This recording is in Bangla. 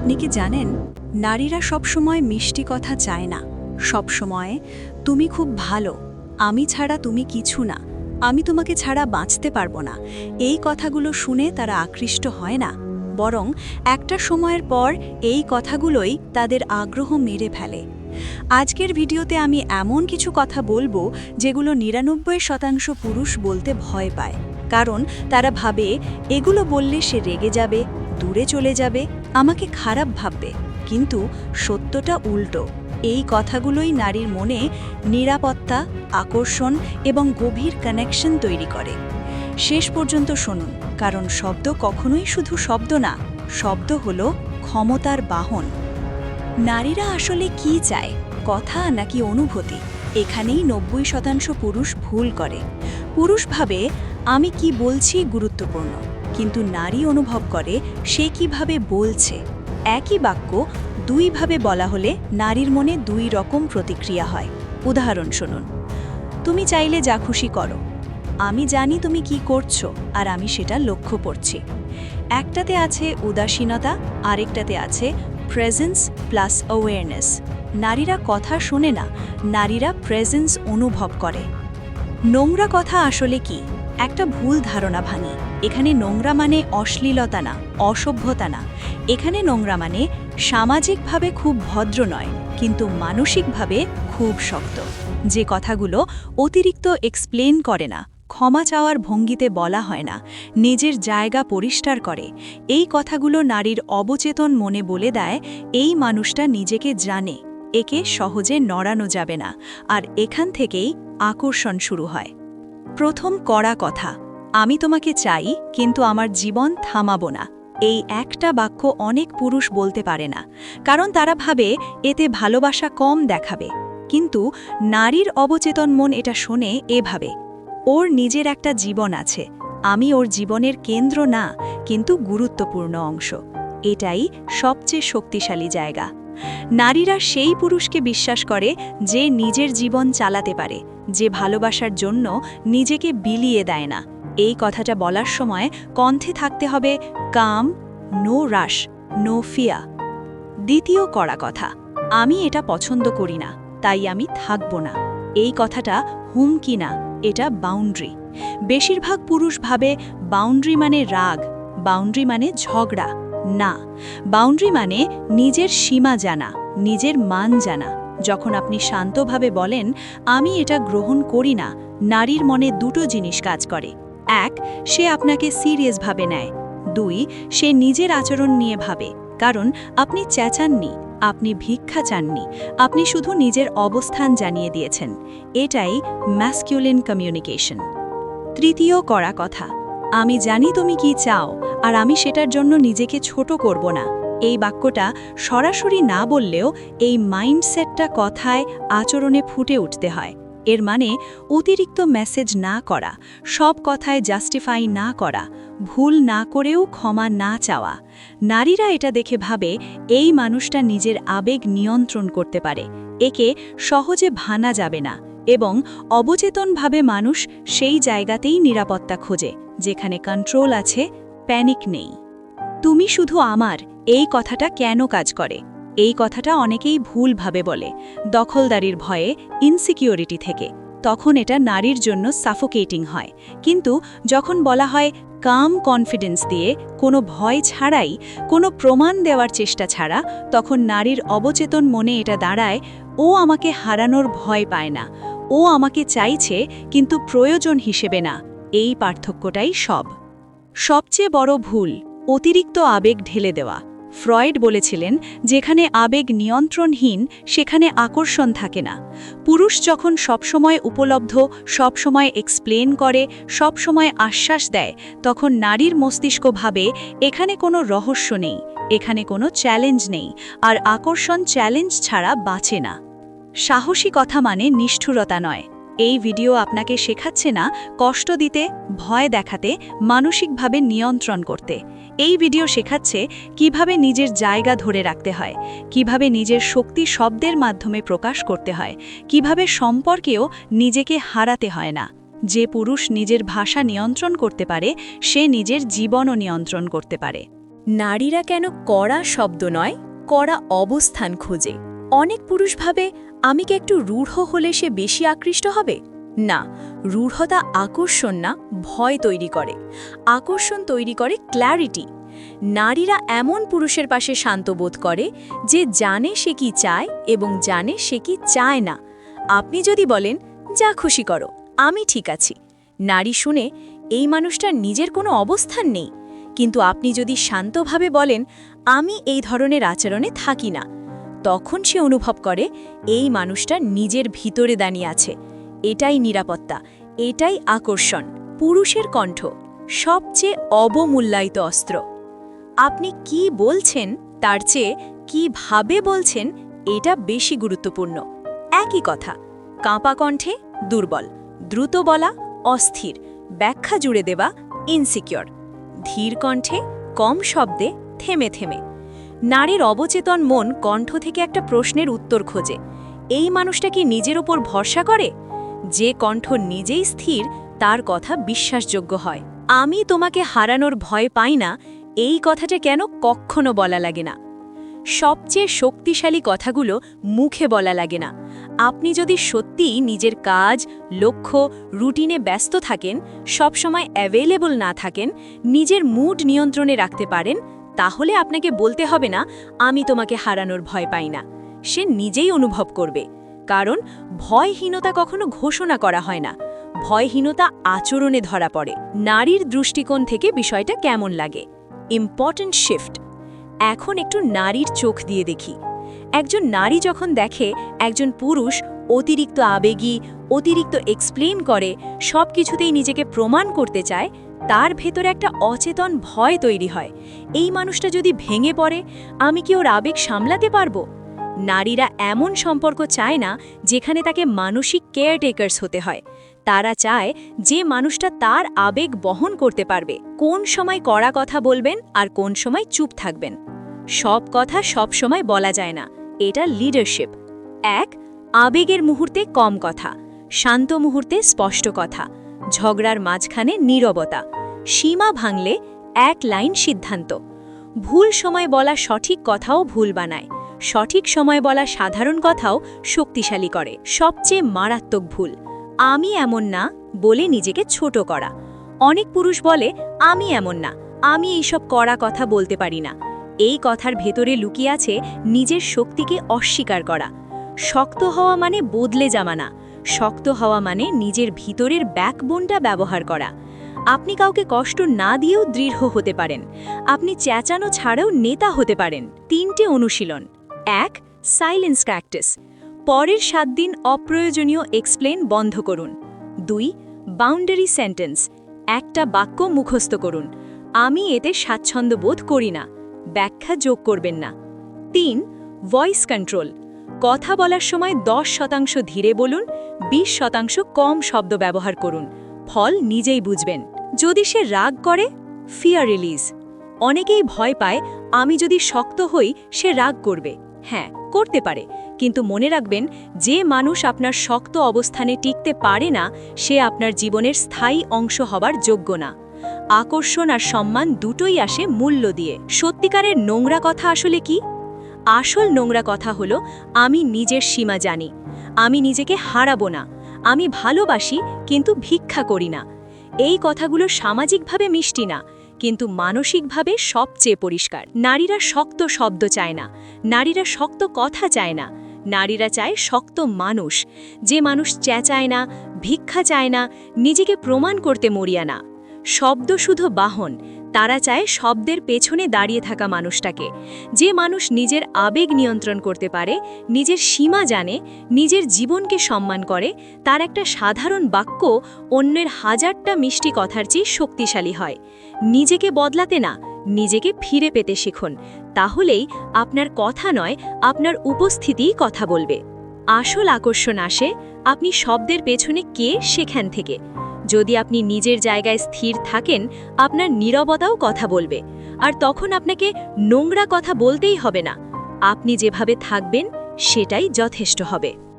আপনি কি জানেন, নারীরা সবসময় মিষ্টি কথা চায় না। সবসময়, তুমি খুব ভালো, আমি ছাড়া তুমি কিছু না, আমি তোমাকে ছাড়া বাঁচতে পারব না। এই কথাগুলো শুনে তারা আকৃষ্ট হয় না, বরং একটা সময়ের পর এই কথাগুলোই তাদের আগ্রহ মেরে ফেলে। আজকের ভিডিওতে আমি এমন কিছু কথা বলব, যেগুলো নিরানব্বই শতাংশ পুরুষ বলতে ভয় পায়। কারণ তারা ভাবে, এগুলো বললে সে রেগে যাবে দূরে চলে যাবে, আমাকে খারাপ ভাববে। কিন্তু সত্যটা উল্টো। এই কথাগুলোই নারীর মনে নিরাপত্তা, আকর্ষণ এবং গভীর কানেকশন তৈরি করে। শেষ পর্যন্ত শুনুন, কারণ শব্দ কখনোই শুধু শব্দ না, শব্দ হলো ক্ষমতার বাহন। নারীরা আসলে কি চায়? কথা নাকি অনুভূতি? এখানেই নব্বই শতাংশ পুরুষ ভুল করে। পুরুষ ভাবে, আমি কি বলছি গুরুত্বপূর্ণ। কিন্তু নারী অনুভব করে সে কীভাবে বলছে। একই বাক্য দুইভাবে বলা হলে নারীর মনে দুই রকম প্রতিক্রিয়া হয়। উদাহরণ শুনুন। তুমি চাইলে যা খুশি করো। আমি জানি তুমি কি করছ আর আমি সেটা লক্ষ্য করছি। একটাতে আছে উদাসীনতা, আরেকটাতে আছে প্রেজেন্স প্লাস অ্যাওয়ারনেস নারীরা কথা শোনে না, নারীরা প্রেজেন্স অনুভব করে। নোংরা কথা আসলে কি? একটা ভুল ধারণা ভাঙি। এখানে নোংরা মানে অশ্লীলতা না, অসভ্যতা না। এখানে নোংরা মানে সামাজিকভাবে খুব ভদ্র নয়, কিন্তু মানসিকভাবে খুব শক্ত। যে কথাগুলো অতিরিক্ত এক্সপ্লেন করে না, ক্ষমা চাওয়ার ভঙ্গিতে বলা হয় না, নিজের জায়গা পরিষ্কার করে। এই কথাগুলো নারীর অবচেতন মনে বলে দেয়, এই মানুষটা নিজেকে জানে, একে সহজে নড়ানো যাবে না, আর এখান থেকেই আকর্ষণ শুরু হয়। প্রথম কড়া কথা, আমি তোমাকে চাই, কিন্তু আমার জীবন থামাবো না। এই একটা বাক্য অনেক পুরুষ বলতে পারে না, কারণ তারা ভাবে এতে ভালোবাসা কম দেখাবে। কিন্তু নারীর অবচেতন মন এটা শোনে এভাবে, ওর নিজের একটা জীবন আছে, আমি ওর জীবনের কেন্দ্র না, কিন্তু গুরুত্বপূর্ণ অংশ। এটাই সবচেয়ে শক্তিশালী জায়গা। নারীরা সেই পুরুষকে বিশ্বাস করে যে নিজের জীবন চালাতে পারে যে ভালোবাসার জন্য নিজেকে বিলিয়ে দেয় না। এই কথাটা বলার সময় কণ্ঠে থাকতে হবে, কাম, নো রাশ, নো ফিয়া। দ্বিতীয় কড়া কথা, আমি এটা পছন্দ করি না, তাই আমি থাকব না। এই কথাটা হুমকি না, এটা বাউন্ডারি। বেশিরভাগ পুরুষ ভাবে বাউন্ডারি মানে রাগ, বাউন্ডারি মানে ঝগড়া। না, বাউন্ডারি মানে নিজের সীমা জানা, নিজের মান জানা। যখন আপনি শান্তভাবে বলেন, আমি এটা গ্রহণ করি না। নারীর মনে দুটো জিনিস কাজ করে। এক, সে আপনাকে সিরিয়াসভাবে নেয়। দুই, সে নিজের আচরণ নিয়ে ভাবে। কারণ আপনি চেঁচাননি, আপনি ভিক্ষা চাননি, আপনি শুধু নিজের অবস্থান জানিয়ে দিয়েছেন। এটাই ম্যাসকিউলিন কমিউনিকেশন তৃতীয় করা কথা, আমি জানি তুমি কি চাও, আর আমি সেটার জন্য নিজেকে ছোট করব না। এই বাক্যটা সরাসরি না বললেও এই মাইন্ডসেটটা কথায় আচরণে ফুটে উঠতে হয়। এর মানে অতিরিক্ত মেসেজ না করা, সব কথায় জাস্টিফাই না করা, ভুল না করেও ক্ষমা না চাওয়া। নারীরা এটা দেখে ভাবে এই মানুষটা নিজের আবেগ নিয়ন্ত্রণ করতে পারে, একে সহজে ভানা যাবে না এবং অবচেতনভাবে মানুষ সেই জায়গাতেই নিরাপত্তা খোঁজে, যেখানে কন্ট্রোল আছে, প্যানিক নেই। তুমি শুধু আমার এই কথাটা কেন কাজ করে? এই কথাটা অনেকেই ভুলভাবে বলে। দখলদারির ভয়ে ইনসিকিউরিটি থেকে। তখন এটা নারীর জন্য সাফোকেটিং হয়। কিন্তু যখন বলা হয় কাম কনফিডেন্স দিয়ে কোনো ভয় ছাড়াই, কোনো প্রমাণ দেওয়ার চেষ্টা ছাড়া, তখন নারীর অবচেতন মনে এটা দাঁড়ায়, ও আমাকে হারানোর ভয় পায় না। ও আমাকে চাইছে, কিন্তু প্রয়োজন হিসেবে না। এই পার্থক্যটাই সব। সবচেয়ে বড় ভুল, অতিরিক্ত আবেগ ঢেলে দেওয়া। ফ্রয়েড বলেছিলেন, যেখানে আবেগ নিয়ন্ত্রণহীন, সেখানে আকর্ষণ থাকে না। পুরুষ যখন সবসময় উপলব্ধ, সবসময় এক্সপ্লেন করে, সবসময় আশ্বাস দেয়, তখন নারীর মস্তিষ্ক ভাবে, এখানে কোনো রহস্য নেই, এখানে কোনো চ্যালেঞ্জ নেই, আর আকর্ষণ চ্যালেঞ্জ ছাড়া বাঁচে না। সাহসী কথা মানে নিষ্ঠুরতা নয়। এই ভিডিও আপনাকে শেখাচ্ছে না কষ্ট দিতে, ভয় দেখাতে, মানসিকভাবে নিয়ন্ত্রণ করতে। এই ভিডিও শেখাচ্ছে কীভাবে নিজের জায়গা ধরে রাখতে হয়, কীভাবে নিজের শক্তি শব্দের মাধ্যমে প্রকাশ করতে হয়, কীভাবে সম্পর্কেও নিজেকে হারাতে হয় না। যে পুরুষ নিজের ভাষা নিয়ন্ত্রণ করতে পারে, সে নিজের জীবনও নিয়ন্ত্রণ করতে পারে। নারীরা কেন কড়া শব্দ নয়, কড়া অবস্থান খোঁজে। অনেক পুরুষ ভাবে আমি কি একটু রূঢ় হলে সে বেশি আকৃষ্ট হবে? না, রূঢ়তা আকর্ষণ না, ভয় তৈরি করে। আকর্ষণ তৈরি করে ক্ল্যারিটি নারীরা এমন পুরুষের পাশে শান্ত বোধ করে যে জানে সে কি চায় এবং জানে সে কি চায় না। আপনি যদি বলেন, যা খুশি করো, আমি ঠিক আছি। নারী শুনে, এই মানুষটার নিজের কোনো অবস্থান নেই। কিন্তু আপনি যদি শান্তভাবে বলেন, আমি এই ধরনের আচরণে থাকি না। তখন সে অনুভব করে, এই মানুষটা নিজের ভিতরে দাঁড়িয়ে আছে। এটাই নিরাপত্তা, এটাই আকর্ষণ, পুরুষের কণ্ঠ, সবচেয়ে অবমূল্যায়িত অস্ত্র। আপনি কি বলছেন, তার চেয়ে কীভাবে বলছেন, এটা বেশি গুরুত্বপূর্ণ। একই কথা, কাঁপা কণ্ঠে দুর্বল, দ্রুত বলা অস্থির, ব্যাখ্যা জুড়ে দেওয়া ইনসিকিওর ধীর কণ্ঠে কম শব্দে থেমে থেমে। নারীর অবচেতন মন কণ্ঠ থেকে একটা প্রশ্নের উত্তর খোঁজে। এই মানুষটা কি নিজের ওপর ভরসা করে? যে কণ্ঠ নিজেই স্থির, তার কথা বিশ্বাসযোগ্য হয়। আমি তোমাকে হারানোর ভয় পাই না, এই কথাটা কেন কখনো বলা লাগে না? সবচেয়ে শক্তিশালী কথাগুলো মুখে বলা লাগে না। আপনি যদি সত্যিই নিজের কাজ, লক্ষ্য, রুটিনে ব্যস্ত থাকেন, সবসময় অ্যাভেলেবল না থাকেন, নিজের মুড নিয়ন্ত্রণে রাখতে পারেন তাহলে আপনাকে বলতে হবে না, আমি তোমাকে হারানোর ভয় পাই না। সে নিজেই অনুভব করবে। কারণ, ভয়হীনতা কখনো ঘোষণা করা হয় না। ভয়হীনতা আচরণে ধরা পড়ে। নারীর দৃষ্টিকোণ থেকে বিষয়টা কেমন লাগে? Important shift. এখন একটু নারীর চোখ দিয়ে দেখি। একজন নারী যখন দেখে, একজন পুরুষ অতিরিক্ত আবেগী, অতিরিক্ত এক্সপ্লেন করে সব কিছুতেই নিজেকে প্রমাণ করতে চায় তার ভেতরে একটা অচেতন ভয় তৈরি হয়। এই মানুষটা যদি ভেঙে পড়ে, আমি কি ওর আবেগ সামলাতে পারব? নারীরা এমন সম্পর্ক চায় না, যেখানে তাকে মানসিক কেয়ারটেকার্স হতে হয়। তারা চায় যে মানুষটা তার আবেগ বহন করতে পারবে। কোন সময় কড়া কথা বলবেন আর কোন সময় চুপ থাকবেন। সব কথা সব সময় বলা যায় না। এটা লিডারশিপ এক, আবেগের মুহূর্তে কম কথা। শান্ত মুহূর্তে স্পষ্ট কথা। ঝগড়ার মাঝখানে নীরবতা, সীমা ভাঙলে এক লাইন সিদ্ধান্ত। ভুল সময় বলা সঠিক কথাও ভুল বানায়, সঠিক সময় বলা সাধারণ কথাও শক্তিশালী করে। সবচেয়ে মারাত্মক ভুল, আমি এমন না বলে নিজেকে ছোট করা। অনেক পুরুষ বলে, আমি এমন না, আমি এইসব কড়া কথা বলতে পারি না। এই কথার ভেতরে লুকিয়ে আছে নিজের শক্তিকে অস্বীকার করা। শক্ত হওয়া মানে বদলে যাওয়া না শক্ত হওয়া মানে নিজের ভিতরের ব্যাকবোনটা ব্যবহার করা। আপনি কাউকে কষ্ট না দিয়েও দৃঢ় হতে পারেন। আপনি চেঁচানো ছাড়াও নেতা হতে পারেন। তিনটে অনুশীলন। এক সাইলেন্স প্র্যাকটিস পরের সাত দিন অপ্রয়োজনীয় এক্সপ্লেন বন্ধ করুন। দুই বাউন্ডারি সেন্টেন্স একটা বাক্য মুখস্থ করুন। আমি এতে স্বাচ্ছন্দ্য বোধ করি না। ব্যাখ্যা যোগ করবেন না। তিন ভয়েস কন্ট্রোল কথা বলার সময় দশ শতাংশ ধীরে বলুন ২০ শতাংশ কম শব্দ ব্যবহার করুন। ফল নিজেই বুঝবেন। যদি সে রাগ করে ফিয়ার রিলিজ অনেকেই ভয় পায়, আমি যদি শক্ত হই, সে রাগ করবে। হ্যাঁ করতে পারে। কিন্তু মনে রাখবেন, যে মানুষ আপনার শক্ত অবস্থানে টিকতে পারে না, সে আপনার জীবনের স্থায়ী অংশ হবার যোগ্য না। আকর্ষণ আর সম্মান দুটোই আসে মূল্য দিয়ে। সত্যিকারের নোংরা কথা আসলে কি? আসল নোংরা কথা হলো, আমি নিজের সীমা জানি। আমি নিজেকে হারাবো না। আমি ভালোবাসি, কিন্তু ভিক্ষা করি না। এই কথাগুলো সামাজিকভাবে মিষ্টি না, কিন্তু মানসিকভাবে সবচেয়ে পরিষ্কার। নারীরা শক্ত শব্দ চায় না। নারীরা শক্ত কথা চায় না। নারীরা চায় শক্ত মানুষ। যে মানুষ চেঁচায় না, ভিক্ষা চায় না, নিজেকে প্রমাণ করতে মরিয়া না। শব্দ শুধু বাহন। তারা চায় শব্দের পেছনে দাঁড়িয়ে থাকা মানুষটাকে। যে মানুষ নিজের আবেগ নিয়ন্ত্রণ করতে পারে, নিজের সীমা জানে, নিজের জীবনকে সম্মান করে, তার একটা সাধারণ বাক্য অন্যের হাজারটা মিষ্টি কথার চেয়ে শক্তিশালী হয়। নিজেকে বদলাতে না, নিজেকে ফিরে পেতে শিখুন। তাহলেই আপনার কথা নয়, আপনার উপস্থিতিই কথা বলবে। আসল আকর্ষণ আসে আপনি শব্দের পেছনে কে সেখান থেকে। যদি আপনি নিজের জায়গায় স্থির থাকেন, আপনার নীরবতাও কথা বলবে। আর তখন আপনাকে নোংরা কথা বলতেই হবে না। আপনি যেভাবে থাকবেন, সেটাই যথেষ্ট হবে।